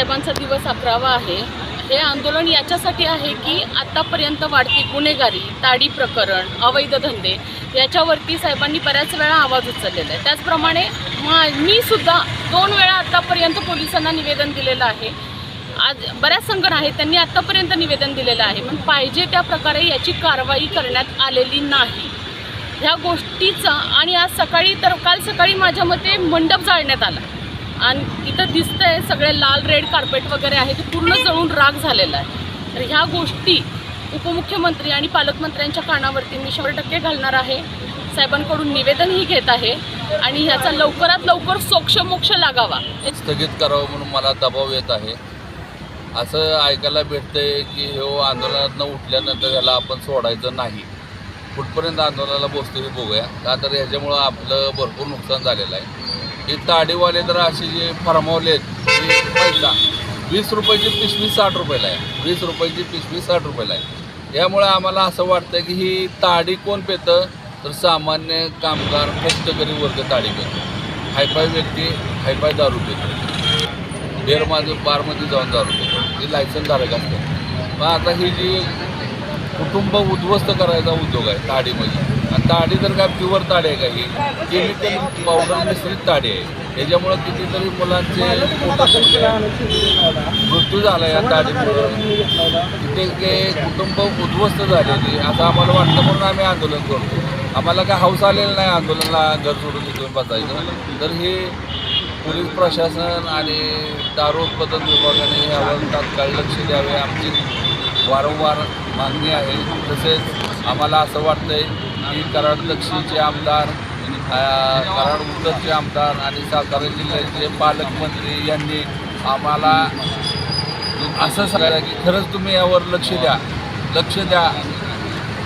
साहेबांचा दिवस अकरावा आहे. हे आंदोलन याच्यासाठी आहे की आत्तापर्यंत वाढती गुन्हेगारी ताडी प्रकरण अवैध धंदे याच्यावरती साहेबांनी बऱ्याच वेळा आवाज उचललेला आहे. त्याचप्रमाणे मा मी सुद्धा दोन वेळा आत्तापर्यंत पोलिसांना निवेदन दिलेलं आहे. आज बऱ्याच संघटना आहेत त्यांनी आत्तापर्यंत निवेदन दिलेलं आहे. पण पाहिजे त्या प्रकारे याची कारवाई करण्यात आलेली नाही. ह्या गोष्टीचा आणि आज सकाळी तर काल सकाळी माझ्या मते मंडप जाळण्यात आला. आणि इथं दिसतंय सगळे लाल रेड कार्पेट वगैरे आहे ते पूर्ण जळून राग झालेला आहे. तर ह्या गोष्टी उपमुख्यमंत्री आणि पालकमंत्र्यांच्या कानावरती मी शंभर टक्के घालणार आहे. साहेबांकडून निवेदनही घेत आहे आणि ह्याचा लवकरात लवकर सोक्षमोक्ष लागावा. स्थगित करावं म्हणून मला दबाव येत आहे. असं ऐकायला भेटतंय की हो आंदोलनातनं उठल्यानंतर याला आपण सोडायचं नाही. कुठपर्यंत आंदोलनाला बसतो हे बघूया. का तर ह्याच्यामुळं आपलं भरपूर नुकसान झालेलं आहे. हे ताडीवाले तर असे जे आहेत की पैसा. वीस रुपयाची पिशवी साठ रुपयाला आहे. वीस रुपयाची पिशवी साठ रुपयाला आहे. यामुळे आम्हाला असं वाटतं की ही ताडी कोण पेतं? तर सामान्य कामगार कष्टकरी वर्ग ताडी पेतो. हायफाय व्यक्ती हायफाय दारू पेतो. बेरमध्ये बारमध्ये जाऊन दारू पेतो. ही लायसन धारक असतात. मग आता ही जी कुटुंब उद्ध्वस्त करायचा उद्योग आहे ताडीमध्ये. आणि ताडी तर काय प्युअर ताडी आहे का? ही केमिकल पावडर मिश्रित ताडी आहे. त्याच्यामुळं कितीतरी मुलांचे मृत्यू झाला या ताडीमुळे. तिथे ते कुटुंब उद्ध्वस्त झालेली असं आम्हाला वाटतं म्हणून आम्ही आंदोलन करतो. आम्हाला काय हौस आलेलं नाही आंदोलनाला घर सोडून तिथून बसायचं. तर हे पोलीस प्रशासन आणि दारू उत्पादन विभागाने यावर तात्काळ लक्ष द्यावे. आमची वारंवार मागणी आहे. तसेच आम्हाला असं वाटतं आहे की कराड दक्षिणचे आमदार कराड उत्तरचे आमदार आणि सातारा जिल्ह्याचे पालकमंत्री यांनी आम्हाला असं सांगायला की खरंच तुम्ही यावर लक्ष द्या. लक्ष द्या.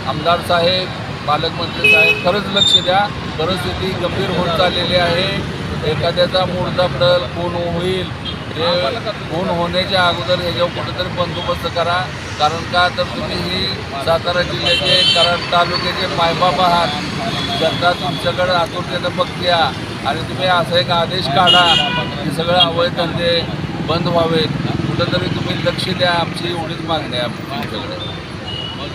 आमदार साहेब पालकमंत्री साहेब खरंच लक्ष द्या. परिस्थिती गंभीर होत चाललेली आहे. एखाद्याचा मूर्धापडल कोण होईल. ते कोण होण्याच्या अगोदर ह्याच्यावर कुठेतरी बंदोबस्त करा. कारण का तर तुम्ही ही सातारा जिल्ह्याचे कराड तालुक्याचे मायबाप आहात. जनता तुमच्याकडे आतुरतेनं बघत्या आणि तुम्ही असा एक आदेश काढा की सगळं अवैध धंदे बंद व्हावेत. कुठंतरी तुम्ही लक्ष द्या आमची एवढीच मागणी आहे आमच्याकडे मग